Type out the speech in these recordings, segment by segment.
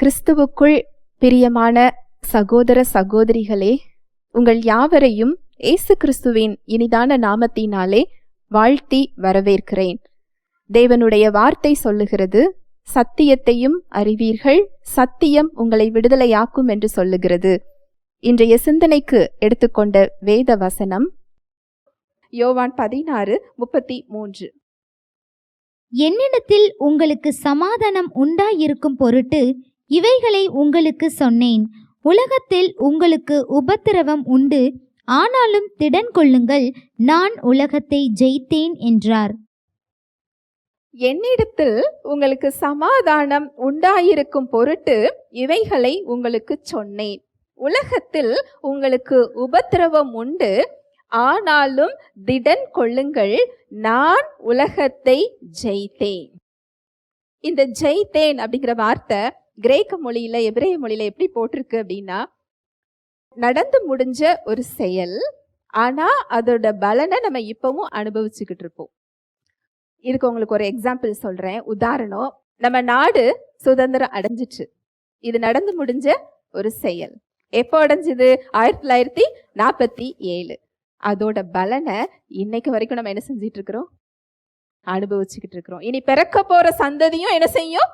கிறிஸ்துவுக்குள் பிரியமான சகோதர சகோதரிகளே உங்கள் யாவரையும் இயேசு கிறிஸ்துவின் இனிதான நாமத்தினாலே வாழ்த்தி வரவேற்கிறேன். தேவனுடைய வார்த்தை சொல்லுகிறது சத்தியத்தையும் அறிவீர்கள் சத்தியம் உங்களை விடுதலையாக்கும் என்று சொல்லுகிறது. இன்றைய சிந்தனைக்கு எடுத்துக்கொண்ட வேத வசனம் யோவான் பதினாறு முப்பத்தி மூன்று என்னிடத்தில் உங்களுக்கு சமாதானம் உண்டாயிருக்கும் பொருட்டு இவைகளை உங்களுக்கு சொன்னேன். உலகத்தில் உங்களுக்கு உபத்திரவம் உண்டு. ஆனாலும் திடன் கொள்ளுங்கள். நான் உலகத்தை ஜெயித்தேன் என்றார். என்னிடத்தில் உங்களுக்கு சமாதானம் உண்டாயிருக்கும் பொருட்டு இவைகளை உங்களுக்கு சொன்னேன். உலகத்தில் உங்களுக்கு உபத்திரவம் உண்டு. ஆனாலும் திடன் கொள்ளுங்கள். நான் உலகத்தை ஜெயித்தேன். இந்த ஜெயித்தேன் அப்படிங்கிற வார்த்தை கிரேக்க மொழியில் எபிரேய மொழியில் எப்படி போட்டிருக்கு அப்படின்னா நடந்து முடிஞ்ச ஒரு செயல் ஆனால் அதோட பலனை நம்ம இப்போவும் அனுபவிச்சுக்கிட்டு இருப்போம். இதுக்கு உங்களுக்கு ஒரு எக்ஸாம்பிள் சொல்கிறேன் உதாரணம் நம்ம நாடு சுதந்திரம் அடைஞ்சிச்சு. இது நடந்து முடிஞ்ச ஒரு செயல். எப்போ அடைஞ்சது? ஆயிரத்தி தொள்ளாயிரத்தி நாற்பத்தி ஏழு. அதோட பலனை இன்னைக்கு வரைக்கும் நம்ம என்ன செஞ்சிட்டு இருக்கிறோம்? அனுபவிச்சுக்கிட்டு இருக்கிறோம். இனி பிறக்க போற சந்ததியும் என்ன செய்யும்?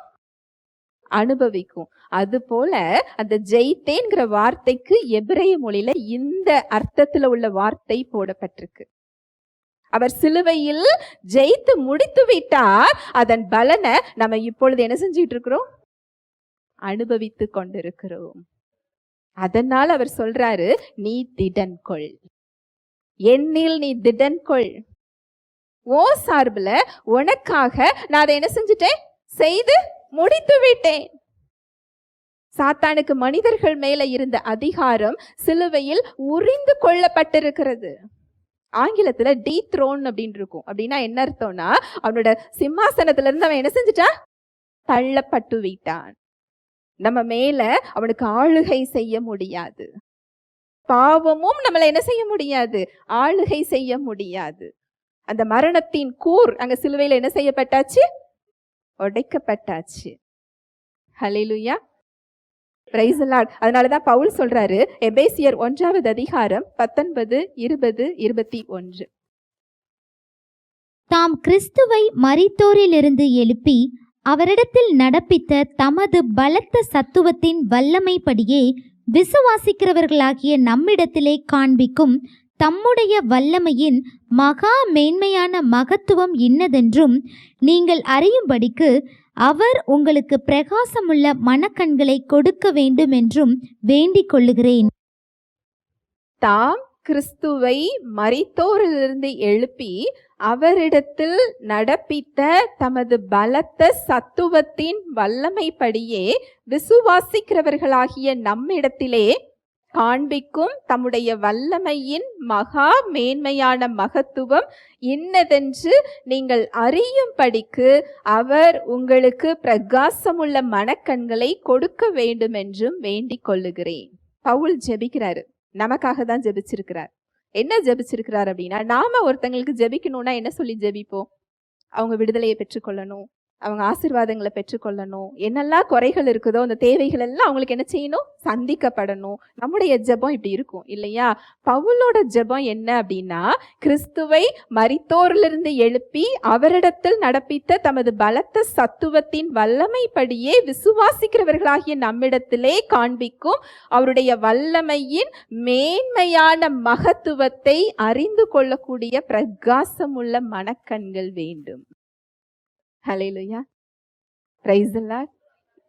அனுபவிக்கும். அது போல அந்த ஜெயித்தேங்கிற வார்த்தைக்கு எபிரேய மொழியில இந்த அர்த்தத்துல உள்ள வார்த்தை போடப்பட்டிருக்கு. அவர் சிலுவையில் ஜெயித்து முடித்து விட்டார். அதன் பலனை நம்ம இப்பொழுது என்ன செஞ்சிட்டு இருக்கிறோம்? அனுபவித்து கொண்டிருக்கிறோம். அதனால் அவர் சொல்றாரு நீ திடன் கொள் என்னில் நீ திடன் கொள் ஓ சார்பில் உனக்காக நான் அதை என்ன செஞ்சுட்டேன்? செய்து முடித்து விட்டேன் சாத்தானுக்கு மனிதர்கள் மேல இருந்த அதிகாரம் சிலுவையில் உறிந்து கொள்ளப்பட்டிருக்கிறது. ஆங்கிலத்துல டீ த்ரோன் அப்படின்னு இருக்கும். அப்படின்னா என்ன அர்த்தம்னா அவனோட சிம்மாசனத்துல இருந்து அவன் என்ன செஞ்சுட்டான்? தள்ளப்பட்டு விட்டான். நம்ம மேல அவனுக்கு ஆளுகை செய்ய முடியாது. பாவமும் நம்மளை என்ன செய்ய முடியாது? ஆளுகை செய்ய முடியாது. அந்த மரணத்தின் கூர் அங்க சிலுவையில என்ன செய்யப்பட்டாச்சு? உடைக்கப்பட்டாச்சு. ஹலிலுயா பிரைஸ் அதனாலதான் பவுல் சொல்றாரு எபேசியர் ஒன்றாவது அதிகாரம் பத்தொன்பது இருபது இருபத்தி ஒன்று. தாம் கிறிஸ்துவை மரித்தோரிலிருந்து எழுப்பி அவரிடத்தில் நடப்பித்த தமது பலத்த சத்துவத்தின் வல்லமைப்படியே விசுவாசிக்கிறவர்களாகிய நம்மிடத்திலே காண்பிக்கும் தம்முடைய வல்லமையின் மகா மேன்மையான மகத்துவம் இன்னதென்றும் நீங்கள் அறியும்படிக்கு அவர் உங்களுக்கு பிரகாசமுள்ள மனக்கண்களை கொடுக்க வேண்டும் என்றும் வேண்டிக் கொள்ளுகிறேன். தாம் கிறிஸ்துவை மரித்தோரிலிருந்து எழுப்பி அவரிடத்தில் நடப்பித்த தமது பலத்த சத்துவத்தின் வல்லமைப்படியே விசுவாசிக்கிறவர்களாகிய நம்மிடத்திலே காண்பிக்கும் தம்முடைய வல்லமையின் மகா மேன்மையான மகத்துவம் இன்னதென்று நீங்கள் அறியும்படிக்கு அவர் உங்களுக்கு பிரகாசமுள்ள மனக்கண்களை கொடுக்க வேண்டும் என்றும் வேண்டிக் கொள்ளுகிறேன். பவுல் ஜெபிக்கிறாரு. நமக்காக தான் ஜெபிச்சிருக்கிறார். என்ன ஜெபிச்சிருக்கிறார் அப்படின்னா நாம ஒருத்தங்களுக்கு ஜெபிக்கணும்னா என்ன சொல்லி ஜெபிப்போம்? அவங்க விடுதலையை பெற்றுக்கொள்ளணும் அவங்க ஆசிர்வாதங்களை பெற்றுக்கொள்ளணும். என்னெல்லாம் குறைகள் இருக்குதோ அந்த தேவைகள் எல்லாம் அவங்களுக்கு என்ன செய்யணும்? சந்திக்கப்படணும். நம்முடைய ஜெபம் இப்படி இருக்கும் இல்லையா? பவுலோட ஜெபம் என்ன அப்படின்னா கிறிஸ்துவை மரித்தோரிலிருந்து எழுப்பி அவரிடத்தில் நடப்பித்த தமது பலத்த சத்துவத்தின் வல்லமைப்படியே விசுவாசிக்கிறவர்களாகிய நம்மிடத்திலே காண்பிக்கும் அவருடைய வல்லமையின் மேன்மையான மகத்துவத்தை அறிந்து கொள்ளக்கூடிய பிரகாசமுள்ள மனக்கண்கள் வேண்டும். ஹலேலுயா பிரைஸ்லா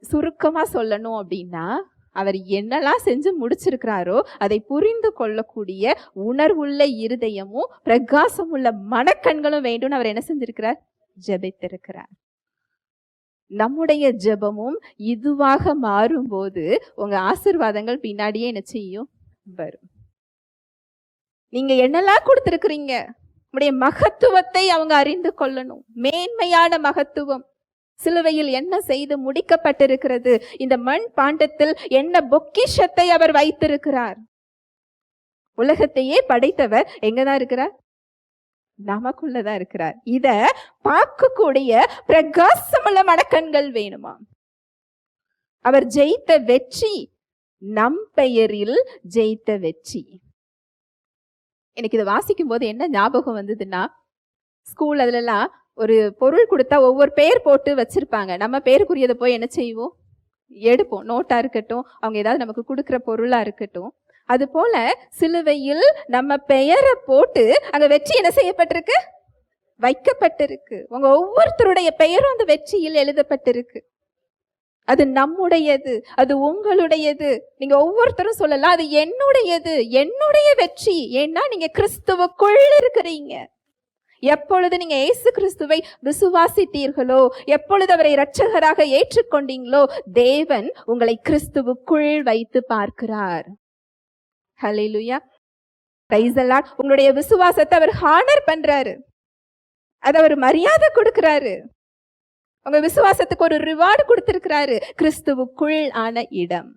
சுருக்கமாக சொல்லணும் அப்படின்னா அவர் என்னெல்லாம் செஞ்சு முடிச்சிருக்கிறாரோ அதை புரிந்து கொள்ளக்கூடிய உணர்வுள்ள இருதயமும் பிரகாசமுள்ள மனக்கண்களும் வேண்டும்னு அவர் என்ன செஞ்சிருக்கிறார்? ஜெபித்திருக்கிறார். நம்முடைய ஜெபமும் இதுவாக மாறும்போது உங்க ஆசிர்வாதங்கள் பின்னாடியே என்ன செய்யும்? வரும். நீங்க என்னெல்லாம் கொடுத்துருக்குறீங்க? நம்முடைய மகத்துவத்தை அவங்க அறிந்து கொள்ளணும். மேன்மையான மகத்துவம். சிலுவையில் என்ன செய்து முடிக்கப்பட்டிருக்கிறது? இந்த மண் பாண்டத்தில் என்ன பொக்கிஷத்தை அவர் வைத்திருக்கிறார்? உலகத்தையே படைத்தவர் எங்கதான் இருக்கிறார்? நமக்குள்ளதான் இருக்கிறார். இத பார்க்கக்கூடிய பிரகாசமுள்ள மணக்கண்கள் வேணுமா? அவர் ஜெயித்த வெற்றி நம் பெயரில் ஜெயித்த வெற்றி. எனக்கு இதை வாசிக்கும் போது என்ன ஞாபகம் வந்ததுன்னா ஸ்கூல் அதுலலாம் ஒரு பொருள் கொடுத்தா ஒவ்வொரு பெயர் போட்டு வச்சிருப்பாங்க. நம்ம பேருக்குரியதை போய் என்ன செய்வோம்? எடுப்போம். நோட்டாக இருக்கட்டும் அவங்க ஏதாவது நமக்கு கொடுக்குற பொருளாக இருக்கட்டும். அது போல சிலுவையில் நம்ம பெயரை போட்டு அங்கே வெற்றி என்ன செய்யப்பட்டிருக்கு? வைக்கப்பட்டிருக்கு. உங்க ஒவ்வொருத்தருடைய பெயரும் அந்த வெற்றியில் எழுதப்பட்டிருக்கு. அது நம்முடையது அது உங்களுடையது. நீங்க ஒவ்வொருத்தரும் சொல்லலாம் அது என்னுடையது என்னுடைய வெற்றி. ஏன்னா நீங்க கிறிஸ்துவுக்குள் இருக்கிறீங்க. எப்பொழுது நீங்க இயேசு கிறிஸ்துவை விசுவாசித்தீர்களோ எப்பொழுது அவரை இரட்சகராக ஏற்றுக்கொண்டீங்களோ தேவன் உங்களை கிறிஸ்துவுக்குள் வைத்து பார்க்கிறார். ஹalleluya உங்களுடைய விசுவாசத்தை அவர் ஹானர் பண்றாரு. அது அவர் மரியாதை கொடுக்கிறாரு. உங்க விசுவாசத்துக்கு ஒரு ரிவார்டு கொடுத்திருக்கிறாரு. கிறிஸ்துவுக்குள் ஆன இடம்.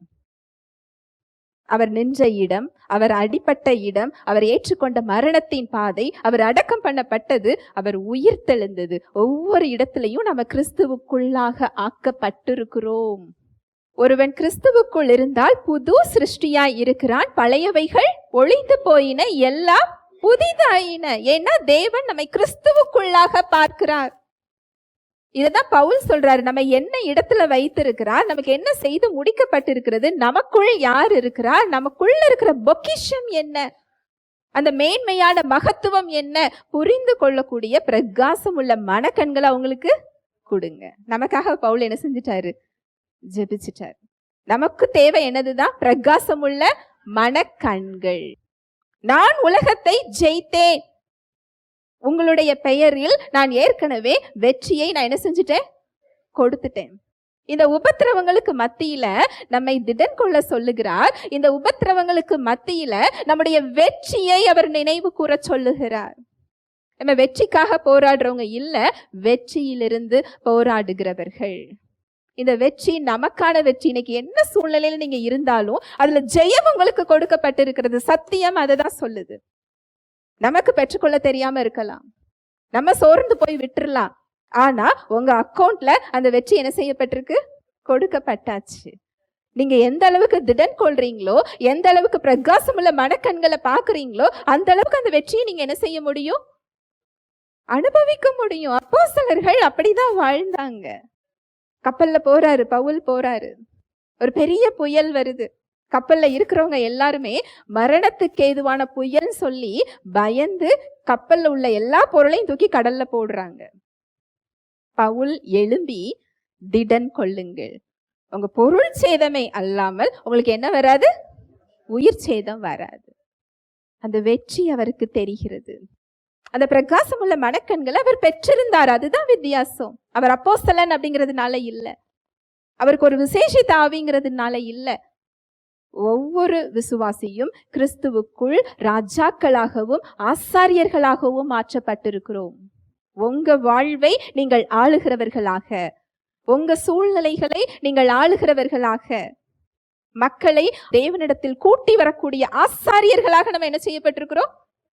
அவர் நின்ற இடம் அவர் அடிப்பட்ட இடம் அவர் ஏற்றுக்கொண்ட மரணத்தின் பாதை அவர் அடக்கம் பண்ணப்பட்டது அவர் உயிர் தெழுந்தது. ஒவ்வொரு இடத்திலையும் நம்ம கிறிஸ்துவுக்குள்ளாக ஆக்கப்பட்டிருக்கிறோம். ஒருவன் கிறிஸ்துவுக்குள் இருந்தால் புது சிருஷ்டியாய் இருக்கிறான். பழையவைகள் ஒளிந்து போயின எல்லாம் புதிதாயின. ஏன்னா தேவன் நம்மை கிறிஸ்துவுக்குள்ளாக பார்க்கிறார். இதைதான் பவுல் சொல்றாரு. நம்ம என்ன இடத்துல வைத்திருக்கிறார் நமக்கு என்ன செய்து முடிக்கப்பட்டிருக்கிறது நமக்குள் யார் இருக்கிறார் நமக்குள்ள இருக்கிற பொக்கிஷம் என்ன அந்த மேன்மையான மகத்துவம் என்ன புரிந்து கொள்ளக்கூடிய பிரகாசம் உள்ள மனக்கண்களை அவங்களுக்கு கொடுங்க. நமக்காக பவுல் என்ன செஞ்சிட்டாரு? ஜெபிச்சிட்டாரு. நமக்கு தேவை என்னதுதான்? பிரகாசம் உள்ள மனக்கண்கள். நான் உலகத்தை ஜெயித்தேன். உங்களுடைய பெயரில் நான் ஏற்கனவே வெற்றியை நான் என்ன செஞ்சுட்டேன்? கொடுத்துட்டேன். இந்த உபத்திரவங்களுக்கு மத்தியில நம்மை திடன் கொள்ள சொல்லுகிறார். இந்த உபத்திரவங்களுக்கு மத்தியில நம்முடைய வெற்றியை அவர் நினைவு கூற சொல்லுகிறார். நம்ம வெற்றிக்காக போராடுறவங்க இல்ல வெற்றியிலிருந்து போராடுகிறவர்கள். இந்த வெற்றி நமக்கான வெற்றி. இன்னைக்கு என்ன சூழ்நிலையில நீங்க இருந்தாலும் அதுல ஜெயம் உங்களுக்கு கொடுக்கப்பட்டிருக்கிறது. சத்தியம் அதை தான் சொல்லுது. நமக்கு பெற்றுக்கொள்ள தெரியாம இருக்கலாம். நம்ம சோர்ந்து போய் விட்டுறலாம். ஆனா உங்க அக்கௌண்ட்ல அந்த வெற்றி என்ன செய்யப்பட்டிருக்கு? கொடுக்கப்பட்டாச்சு. நீங்க எந்த அளவுக்கு திடன் கொள்றீங்களோ எந்த அளவுக்கு பிரகாசமுள்ள மனக்கண்களை பாக்குறீங்களோ அந்த அளவுக்கு அந்த வெற்றியை நீங்க என்ன செய்ய முடியும்? அனுபவிக்க முடியும். அப்போ அப்படிதான் வாழ்ந்தாங்க. கப்பல்ல போறாரு பவுல் போறாரு. ஒரு பெரிய புயல் வருது. கப்பலில் இருக்கிறவங்க எல்லாருமே மரணத்துக்கு ஏதுவான புயல்னு சொல்லி பயந்து கப்பலில் உள்ள எல்லா பொருளையும் தூக்கி கடல்ல போடுறாங்க. பவுல் எழும்பி திடன் கொள்ளுங்கள் உங்க பொருள் சேதமே அல்லாமல் உங்களுக்கு என்ன வராது? உயிர் சேதம் வராது. அந்த வெற்றி அவருக்கு தெரிகிறது. அந்த பிரகாசம் உள்ள மனக்கண்களை அவர் பெற்றிருந்தார். அதுதான் வித்தியாசம். அவர் அப்போஸ்தலன் அப்படிங்கிறதுனால இல்லை. அவருக்கு ஒரு விசேஷ தாவிங்கிறதுனால இல்லை. ஒவ்வொரு விசுவாசியும் கிறிஸ்துவுக்குள் ராஜாக்களாகவும் ஆசாரியர்களாகவும் மாற்றப்பட்டிருக்கிறோம். உங்க வாழ்வை நீங்கள் ஆளுகிறவர்களாக. உங்க சூழ்நிலைகளை நீங்கள் ஆளுகிறவர்களாக. மக்களை தேவனிடத்தில் கூட்டி வரக்கூடிய ஆசாரியர்களாக நம்ம என்ன செய்யப்பட்டிருக்கிறோம்?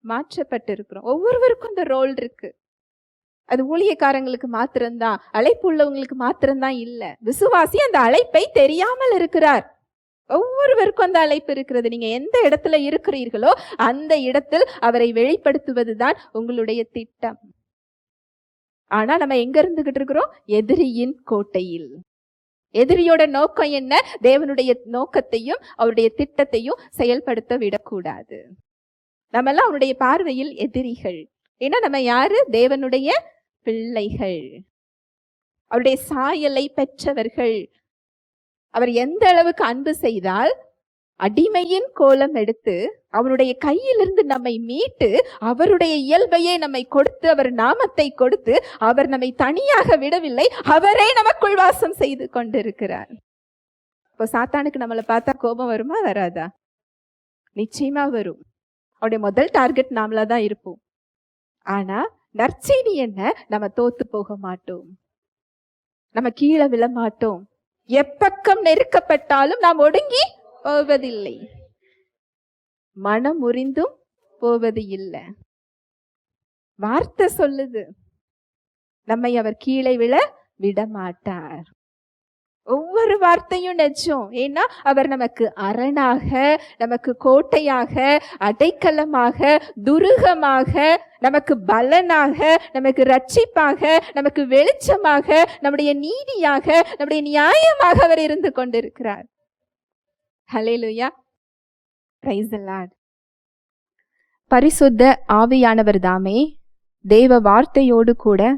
மாற்றப்பட்டிருக்கிறோம். ஒவ்வொருவருக்கும் அந்த ரோல் இருக்கு. அது ஊழியக்காரங்களுக்கு மாத்திரம்தான் அழைப்பு உள்ளவங்களுக்கு மாத்திரம்தான் இல்லை. விசுவாசி அந்த அழைப்பை தெரியாமல் இருக்கிறார். ஒவ்வொருவருக்கும் அந்த அழைப்பு இருக்கிறது. நீங்க எந்த இடத்துல இருக்கிறீர்களோ அந்த இடத்தில் அவரை வெளிப்படுத்துவதுதான் உங்களுடைய திட்டம். ஆனா நம்ம எங்க இருந்துகிட்டு இருக்கிறோம்? எதிரியின் கோட்டையில். எதிரியோட நோக்கம் என்ன? தேவனுடைய நோக்கத்தையும் அவருடைய திட்டத்தையும் செயல்படுத்த விடக்கூடாது. நம்ம எல்லாம் அவருடைய பார்வையில் எதிரிகள். ஏன்னா நம்ம யாரு? தேவனுடைய பிள்ளைகள். அவருடைய சாயலை பெற்றவர்கள். அவர் எந்த அளவுக்கு அன்பு செய்தால் அடிமையின் கோலம் எடுத்து அவருடைய கையிலிருந்து நம்மை மீட்டு அவருடைய இயல்பையே நம்மை கொடுத்து அவர் நாமத்தை கொடுத்து அவர் நம்மை தனியாக விடவில்லை அவரே நமக்குள் வாசம் செய்து கொண்டிருக்கிறார். இப்போ சாத்தானுக்கு நம்மளை பார்த்தா கோபம் வருமா வராதா? நிச்சயமா வரும். அவருடைய முதல் டார்கெட் நாமளா தான் இருப்போம். ஆனா நற்செய்தி என்ன? நம்ம தோத்து போக மாட்டோம். நம்ம கீழே விழ மாட்டோம். எப்பக்கம் நெருக்கப்பட்டாலும் நாம் ஒடுங்கி போவதில்லை. மனம் முறிந்தும் போவது இல்லை வார்த்தை சொல்லுது. நம்மை அவர் கீழே விழ விடமாட்டார். ஒவ்வொரு வார்த்தையும் நிஜம் ஏன்னா அவர் நமக்கு அரணாக நமக்கு கோட்டையாக அடைக்கலமாக துருகமாக நமக்கு பலனாக நமக்கு ரட்சிப்பாக நமக்கு வெளிச்சமாக நம்முடைய நீதியாக நம்முடைய நியாயமாக அவர் இருந்து கொண்டிருக்கிறார். ஹலே praise பரிசுத்த ஆவியானவர் தாமே தேவ வார்த்தையோடு கூட